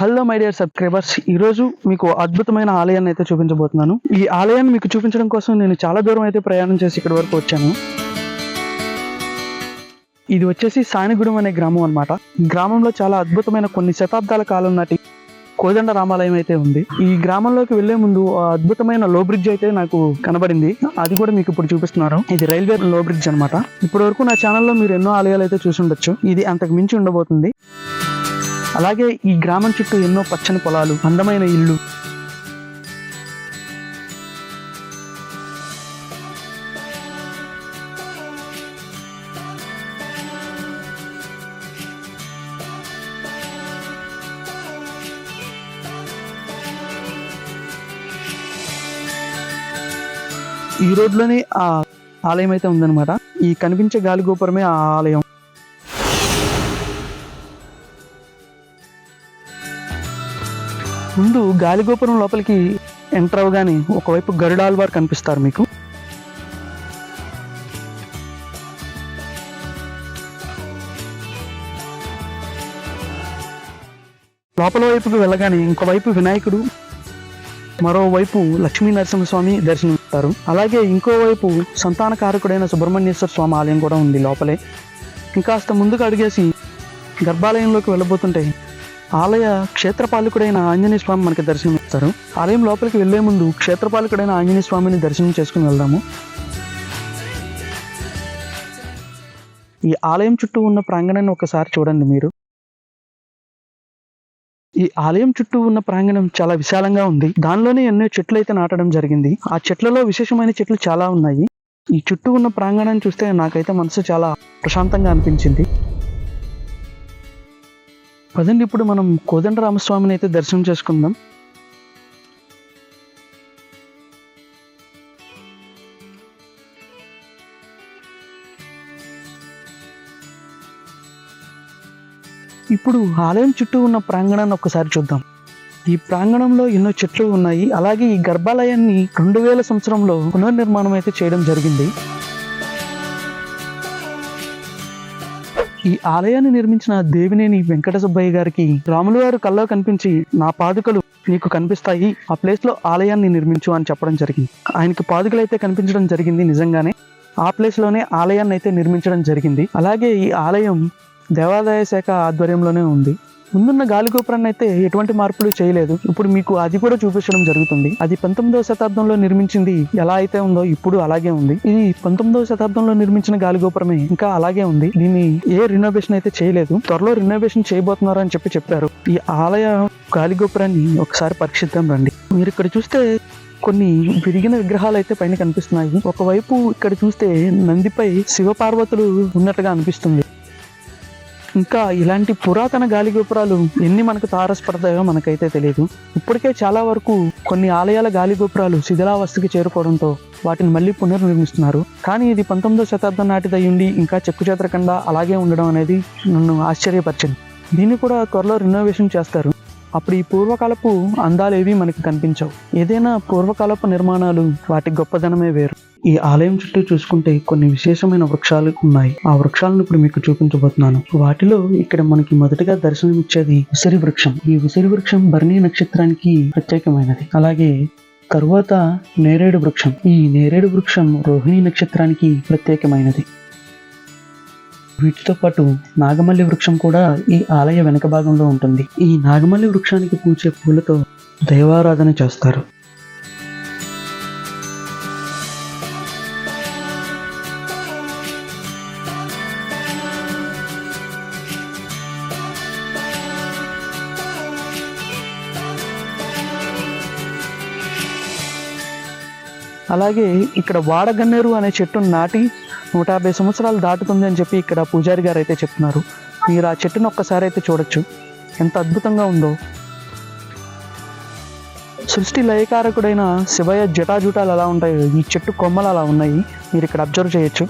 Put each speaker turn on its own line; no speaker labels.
Hello my dear subscribers ఈరోజు మీకు అద్భుతమైన ఆలయాన్ని అయితే చూపించబోతున్నాను. ఈ ఆలయాన్ని మీకు చూపించడం కోసం నేను చాలా దూరం అయితే ప్రయాణం చేసి ఇక్కడి వరకు వచ్చాను. ఇది వచ్చేసి సానిగూడెం అనే గ్రామం అన్నమాట. గ్రామంలో చాలా అద్భుతమైన కొన్ని శతాబ్దాల కాలం నాటి కోదండ రామాలయం అయితే ఉంది. ఈ గ్రామంలోకి వెళ్ళే ముందు అద్భుతమైన లో బ్రిడ్జ్ అయితే నాకు కనబడింది. అది కూడా మీకు ఇప్పుడు చూపిస్తున్నారు. ఇది రైల్వే లో బ్రిడ్జ్ అనమాట ఇప్పటి వరకు నా ఛానల్లో మీరు ఎన్నో ఆలయాలు అయితే చూసి ఉండొచ్చు. ఇది అంతకు మించి ఉండబోతుంది. అలాగే ఈ గ్రామం చుట్టూ ఎన్నో పచ్చని పొలాలు అందమైన ఇల్లు ఈ రోడ్లోనే ఆ ఆలయం అయితే ఉందన్నమాట. ఈ కనిపించే గాలి గోపురమే ఆ ఆలయం. ముందు గాలిగోపురం లోపలికి ఎంటర్ అవగానే ఒకవైపు గరుడాల్వార్ కనిపిస్తారు మీకు. లోపల వైపుకి వెళ్ళగానే ఇంకోవైపు వినాయకుడు మరోవైపు లక్ష్మీ నరసింహస్వామి దర్శనమిస్తారు. అలాగే ఇంకోవైపు సంతానకారకుడైన సుబ్రహ్మణ్యేశ్వర స్వామి ఆలయం కూడా ఉంది లోపలే. ఇంకాస్త ముందుకు అడిగేసి గర్భాలయంలోకి వెళ్ళబోతుంటే ఆలయ క్షేత్రపాలకుడైన ఆంజనేయ స్వామి మనకి దర్శనం ఇస్తారు ఆలయం లోపలికి వెళ్ళే ముందు క్షేత్రపాలకుడైన ఆంజనేయ స్వామిని దర్శనం చేసుకుని వెళ్దాము. ఈ ఆలయం చుట్టూ ఉన్న ప్రాంగణాన్ని ఒకసారి చూడండి మీరు. ఈ ఆలయం చుట్టూ ఉన్న ప్రాంగణం చాలా విశాలంగా ఉంది. దానిలోనే ఎన్నో చెట్లు అయితే నాటడం జరిగింది. ఆ చెట్లలో విశేషమైన చెట్లు చాలా ఉన్నాయి. ఈ చుట్టూ ఉన్న ప్రాంగణాన్ని చూస్తే నాకైతే మనసు చాలా ప్రశాంతంగా అనిపించింది. పదండి ఇప్పుడు మనం కోదండ రామస్వామిని అయితే దర్శనం చేసుకుందాం. ఇప్పుడు ఆలయం చుట్టూ ఉన్న ప్రాంగణాన్ని ఒక్కసారి చూద్దాం. ఈ ప్రాంగణంలో ఎన్నో చెట్లు ఉన్నాయి అలాగే ఈ గర్భాలయాన్ని రెండు వేల సంవత్సరంలో పునర్నిర్మాణం అయితే చేయడం జరిగింది. ఈ ఆలయాన్ని నిర్మించిన దేవినేని వెంకట సుబ్బయ్య గారికి రాములు గారు కల్లో కనిపించి నా పాదుకలు నీకు కనిపిస్తాయి ఆ ప్లేస్లో ఆలయాన్ని నిర్మించు అని చెప్పడం జరిగింది. ఆయనకి పాదుకలు అయితే కనిపించడం జరిగింది నిజంగానే. ఆ ప్లేస్లోనే ఆలయాన్ని అయితే నిర్మించడం జరిగింది. అలాగే ఈ ఆలయం దేవాదాయ శాఖ ఆధ్వర్యంలోనే ఉంది. ముందున్న గాలి గోపురాన్ని అయితే ఎటువంటి మార్పులు చేయలేదు. ఇప్పుడు మీకు అది కూడా చూపించడం జరుగుతుంది. అది పంతొమ్మిదవ శతాబ్దంలో నిర్మించింది ఎలా అయితే ఉందో ఇప్పుడు అలాగే ఉంది. ఇది పంతొమ్మిదవ శతాబ్దంలో నిర్మించిన గాలి గోపురమే ఇంకా అలాగే ఉంది. దీన్ని ఏ రినోవేషన్ అయితే చేయలేదు. త్వరలో రినోవేషన్ చేయబోతున్నారు అని చెప్పి చెప్పారు. ఈ ఆలయ గాలి గోపురాన్ని ఒకసారి పరీక్షిద్దాం రండి. మీరు ఇక్కడ చూస్తే కొన్ని విరిగిన విగ్రహాలు అయితే పైన కనిపిస్తున్నాయి. ఒకవైపు ఇక్కడ చూస్తే నందిపై శివపార్వతులు ఉన్నట్టుగా అనిపిస్తుంది. ఇంకా ఇలాంటి పురాతన గాలి గోపురాలు ఎన్ని మనకు తారసపడతాయో మనకైతే తెలియదు. ఇప్పటికే చాలా వరకు కొన్ని ఆలయాల గాలి గోపురాలు శిథిలావస్థకి చేరుకోవడంతో వాటిని మళ్ళీ పునర్నిర్మిస్తున్నారు. కానీ ఇది పంతొమ్మిదో శతాబ్దం నాటిదై ఉండి ఇంకా చెక్కు చెదరకుండా అలాగే ఉండడం అనేది నన్ను ఆశ్చర్యపరిచింది. దీన్ని కూడా త్వరలో రినోవేషన్ చేస్తారు. అప్పుడు ఈ పూర్వకాలపు అందాలేవి మనకి కనిపించవు. ఏదైనా పూర్వకాలపు నిర్మాణాలు వాటి గొప్పదనమే వేరు. ఈ ఆలయం చుట్టూ చూసుకుంటే కొన్ని విశేషమైన వృక్షాలు ఉన్నాయి. ఆ వృక్షాలను ఇప్పుడు మీకు చూపించబోతున్నాను. వాటిలో ఇక్కడ మనకి మొదటగా దర్శనం ఇచ్చేది ఉసిరి వృక్షం. ఈ ఉసిరి వృక్షం భరణి నక్షత్రానికి ప్రత్యేకమైనది. అలాగే తరువాత నేరేడు వృక్షం. ఈ నేరేడు వృక్షం రోహిణి నక్షత్రానికి ప్రత్యేకమైనది. వీటితో పాటు నాగమల్లి వృక్షం కూడా ఈ ఆలయ వెనక భాగంలో ఉంటుంది. ఈ నాగమల్లి వృక్షానికి పూచే పూలతో దైవారాధన చేస్తారు. అలాగే ఇక్కడ వాడగన్నేరు అనే చెట్టును నాటి నూట యాభై సంవత్సరాలు దాటుతుంది అని చెప్పి ఇక్కడ పూజారి గారు అయితే చెప్తున్నారు. మీరు ఆ చెట్టును ఒక్కసారి అయితే చూడొచ్చు. ఎంత అద్భుతంగా ఉందో. సృష్టి లయకారకుడైన శివయ్య జటాజుటాలు ఎలా ఉంటాయో. ఈ చెట్టు కొమ్మలు అలా ఉన్నాయి. మీరు ఇక్కడ అబ్జర్వ్ చేయొచ్చు.